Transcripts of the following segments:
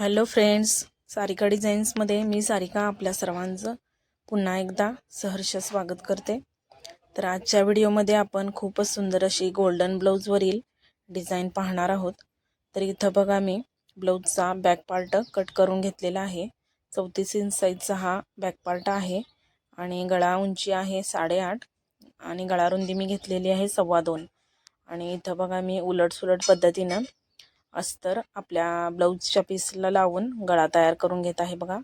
Hello friends Sarika डिझाईन्समध्ये मी सारिका आपल्या सर्वांचं पुन्हा एकदा सहर्ष स्वागत करते. तर आजच्या व्हिडिओमध्ये आपण खूपच सुंदर अशी गोल्डन ब्लाऊजवरील डिझाईन पाहणार आहोत. तर इथं बघा मी ब्लाऊजचा बॅक पार्ट कट करून घेतलेला आहे. चौतीस इंच साईजचा हा बॅक पार्ट आहे आणि गळा उंची आहे साडेआठ आणि गळा रुंदी मी घेतलेली आहे सव्वा दोन. आणि इथं बघा मी उलट सुलट पद्धतीनं अस्तर आपल्या ब्लाऊजच्या पीसला लावून गळा तयार करून घेत आहे बघा.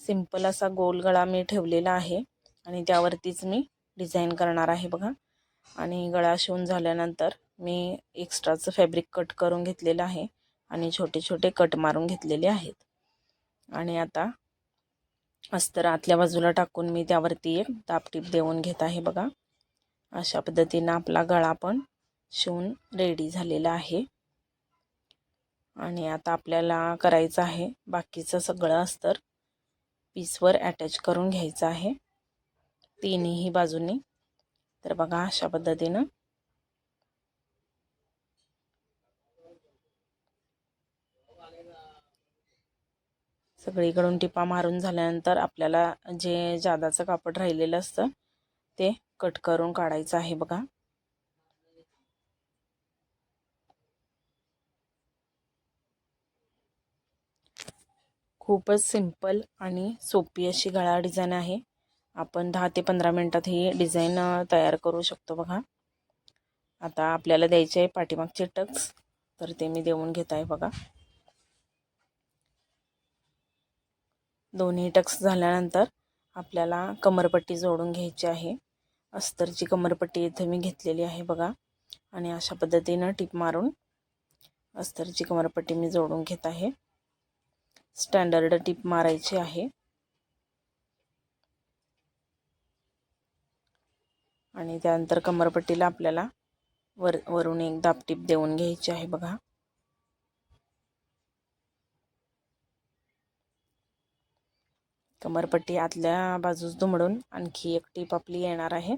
सिंपल असा गोल गळा मी ठेवलेला आहे आणि त्यावरतीच मी डिझाईन करणार आहे बघा. आणि गळा शिवून झाल्यानंतर मी एक्स्ट्राचं फॅब्रिक कट करून घेतलेलं आहे आणि छोटे छोटे कट मारून घेतलेले आहेत. आणि आता अस्तर आतल्या बाजूला टाकून मी त्यावरती एक दापटीप देऊन घेत आहे बघा. अशा पद्धतीनं आपला गळा पण शिवून रेडी झालेला आहे. आणि आता आपल्याला करायचं आहे. बाकीचं सगळं अस्तर पीसवर अटॅच करून घ्यायचं आहे. तिन्ही बाजूनी. तर बघा अशा पद्धतीनं. सगळीकडून टिपा मारून झाल्यानंतर आपल्याला जे जादाचं कापड राहिलेलं असतं ते कट करून काढायचं आहे बघा. खूपच सिंपल आणि सोपी अशी गळा डिझाईन आहे. आपण दहा ते पंधरा मिनटात ही डिझाईन तयार करू शकतो बघा. आता आपल्याला द्यायचे आहे पाठीमागचे टक्स तर ते मी देऊन घेत आहे बघा. दोन्ही टक्स झाल्यानंतर आपल्याला कमरपट्टी जोडून घ्यायची आहे. अस्तरची कमरपट्टी इथे मी घेतलेली आहे बघा. आणि अशा पद्धतीनं टीप मारून अस्तरची कमरपट्टी मी जोडून घेत आहे. स्टँडर्ड टीप मारायची आहे. आणि त्यानंतर कमरपट्टीला आपल्याला वर वरून एक दापटीप देऊन घ्यायची आहे बघा. कमरपट्टी आतल्या बाजूस दुमडून आणखी एक टीप आपली येणार आहे.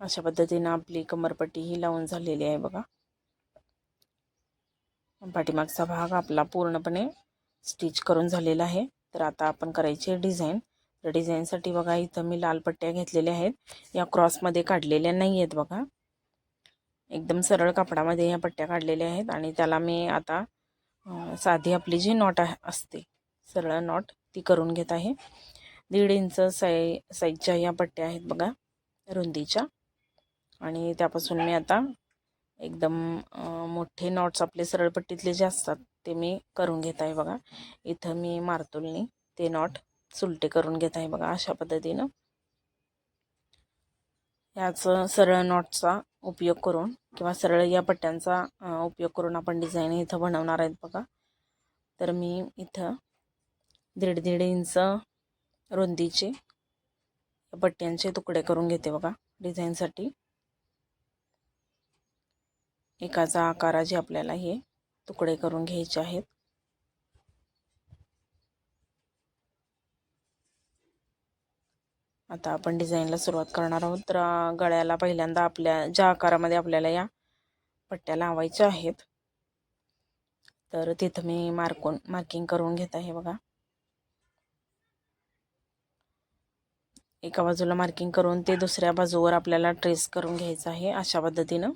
अशा पद्धतीनं आपली कमरपट्टी ही लावून झालेली आहे बघा. पाठीमागचा भाग आपला पूर्णपणे स्टिच करून झालेला आहे. तर आता आपण करायची डिझाईन. तर डिझाईनसाठी बघा इथं मी लाल पट्ट्या घेतलेल्या आहेत. या क्रॉसमध्ये काढलेल्या नाही आहेत बघा. एकदम सरळ कापडामध्ये या पट्ट्या काढलेल्या आहेत आणि त्याला मी आता साधी आपली जी नॉट असते सरळ नॉट ती करून घेत आहे. दीड इंच साई साईजच्या या पट्ट्या आहेत बघा रुंदीच्या. आणि त्यापासून मी आता एकदम मोठे नॉट्स आपले सरळपट्टीतले जे असतात ते मी करून घेत आहे बघा. इथं मी मारतुलनी ते नॉट सुलटे करून घेत आहे बघा अशा पद्धतीनं. याच सरळ नॉटचा उपयोग करून किंवा सरळ या पट्ट्यांचा उपयोग करून आपण डिझाईन इथं बनवणार आहेत बघा. तर मी इथं दीड दीड इंच रुंदीचे पट्ट्यांचे तुकडे करून घेते बघा डिझाईनसाठी. एकाचा आकाराचे आपल्याला हे तुकडे करून घ्यायचे आहेत. आता आपण डिझाईनला सुरुवात करणार आहोत. तर गळ्याला पहिल्यांदा आपल्या ज्या आकारामध्ये आपल्याला या पट्ट्या लावायच्या आहेत तर तिथं मी मार्कून मार्किंग करून घेत आहे बघा. एका बाजूला मार्किंग करून ते दुसऱ्या बाजूवर आपल्याला ट्रेस करून घ्यायचं आहे अशा पद्धतीनं.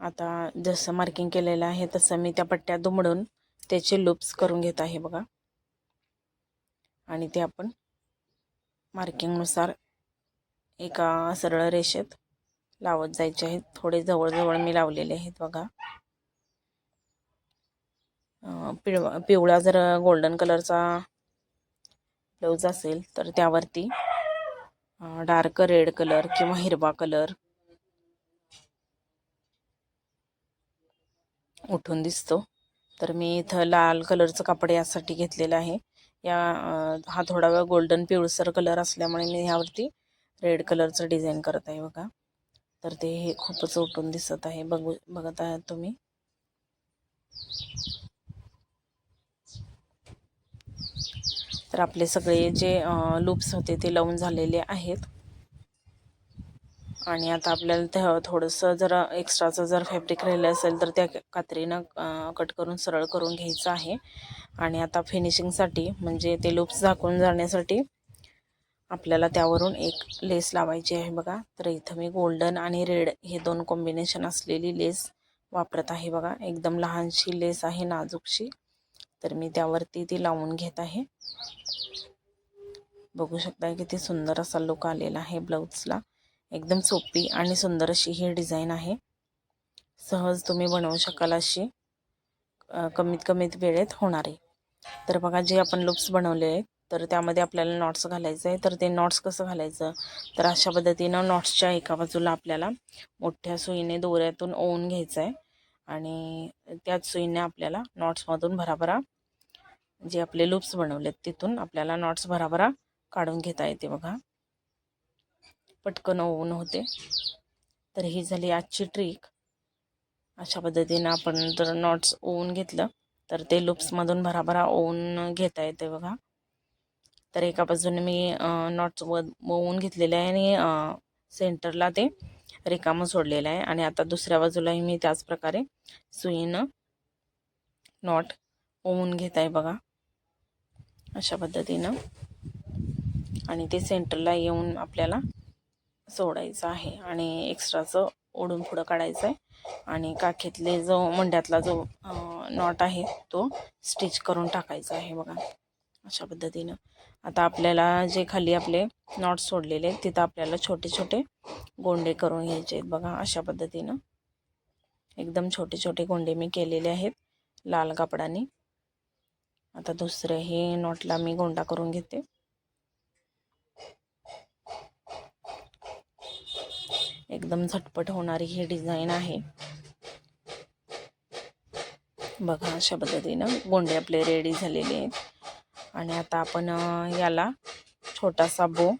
आता जसं मार्किंग केलेलं आहे तसं मी त्या पट्ट्या दुमडून त्याचे लूप्स करून घेत आहे बघा. आणि ते आपण मार्किंगनुसार एका सरळ रेषेत लावत जायचे आहेत. थोडे जवळजवळ मी लावलेले आहेत बघा. पिळवा पिवळा जर गोल्डन कलरचा ब्लाऊज असेल तर त्यावरती डार्क रेड कलर किंवा हिरवा कलर उठून दिसतो. तर मी इथं लाल कलरचं कापड यासाठी घेतलेलं आहे. या हा थोडा वेळ गोल्डन पिवळसर कलर असल्यामुळे मी ह्यावरती रेड कलरचं डिझाईन करत आहे बघा. तर ते हे खूपच उठून दिसत आहे. बघू बघत आहात तुम्ही? तर आपले सगळे जे लूप्स होते ते लावून झालेले आहेत. आणि आता आपल्याला ते थोडंसं जर एक्स्ट्राचं जर फॅब्रिक राहिलं असेल तर त्या कात्रीनं कट करून सरळ करून घ्यायचं आहे. आणि आता फिनिशिंगसाठी म्हणजे ते लूप्स झाकून जाण्यासाठी आपल्याला त्यावरून एक लेस लावायची आहे बघा. तर इथं मी गोल्डन आणि रेड हे दोन कॉम्बिनेशन असलेली लेस वापरत आहे बघा. एकदम लहानशी लेस आहे नाजूकशी. तर मी त्यावरती ती लावून घेत आहे. बघू शकता किती सुंदर असा लुक आलेला आहे ब्लाऊजला एकदम सोपी आणि सुंदर अशी ही डिझाईन आहे. सहज तुम्ही बनवू शकाल अशी कमीत कमीत वेळेत होणारी तर बघा जे आपण लुप्स बनवले आहेत तर त्यामध्ये आपल्याला नॉट्स घालायचं आहे तर ते नॉट्स कसं घालायचं? तर अशा पद्धतीनं नॉट्सच्या एका बाजूला आपल्याला मोठ्या सुईने दोऱ्यातून ओवून घ्यायचं आहे आणि त्याच सुईने आपल्याला नॉट्समधून भराभरा जे आपले लूप्स बनवलेत तिथून आपल्याला नॉट्स भराभरा काढून घेता येते बघा. पटकन ओवून होते. तर ही झाली आजची ट्रिक अशा पद्धतीनं आपण जर नॉट्स ओवून घेतलं तर ते लूप्समधून भराभरा ओवून घेता येते बघा. तर एका बाजूने मी नॉट्स व ओवून घेतलेले आहे आणि सेंटरला ते रिकामं सोडलेलं आहे. आणि आता दुसऱ्या बाजूलाही मी त्याच प्रकारे सुईनं नॉट ओवून घेत आहे बघा. अशा पद्धतीनं. आणि ते सेंटरला येऊन आपल्याला सोडायचं आहे आणि एक्स्ट्राचं ओढून पुढं काढायचं आहे आणि काखेतले जो मंड्यातला जो नॉट आहे तो स्टिच करून टाकायचा आहे बघा. अशा पद्धतीनं. आता आपल्याला जे खाली आपले नॉट सोडलेले आहेत तिथं आपल्याला छोटे छोटे गोंडे करून घ्यायचे आहेत बघा अशा पद्धतीनं. एकदम छोटे छोटे गोंडे मी केलेले आहेत लाल कापडाने. आता दुसरे हे नॉटला मी गोंडा करून घेते. एकदम झटपट होणारी ही डिझाईन आहे. बघा अशा पद्धतीनं गोंडे आपले रेडी झालेले आहेत. आणि आता आपण याला छोटासा बो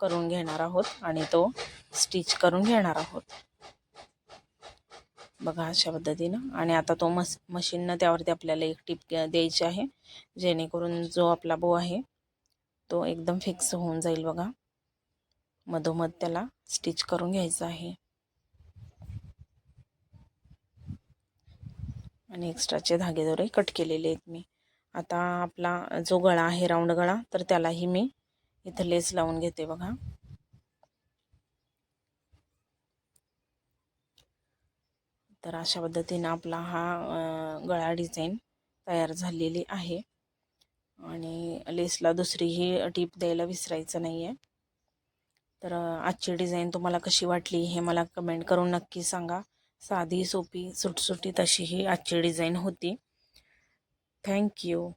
करून घेणार आहोत आणि तो स्टिच करून घेणार आहोत. बघा अशा पद्धतीनं. आणि आता तो मस मशीननं त्यावरती आपल्याला एक टिप द्यायची आहे. जेणेकरून जो आपला बो आहे तो एकदम फिक्स होऊन जाईल बघा. मधोमध त्याला स्टिच करून घ्यायचं आहे. आणि एक्स्ट्राचे धागेदोरे कट केलेले आहेत मी. आता आपला जो गळा आहे राऊंड गळा तर त्यालाही मी इथं लेस लावून घेते बघा. तर अशा पद्धतीनं आपला हा गळा डिझाईन तयार झालेली आहे. आणि लेसला दुसरीही टीप द्यायला विसरायचं नाही आहे तर आजची डिझाईन तुम्हाला कशी वाटली हे मला कमेंट करून नक्की सांगा. साधी सोपी सुटसुटीत अशी ही आजची डिझाईन होती. थँक्यू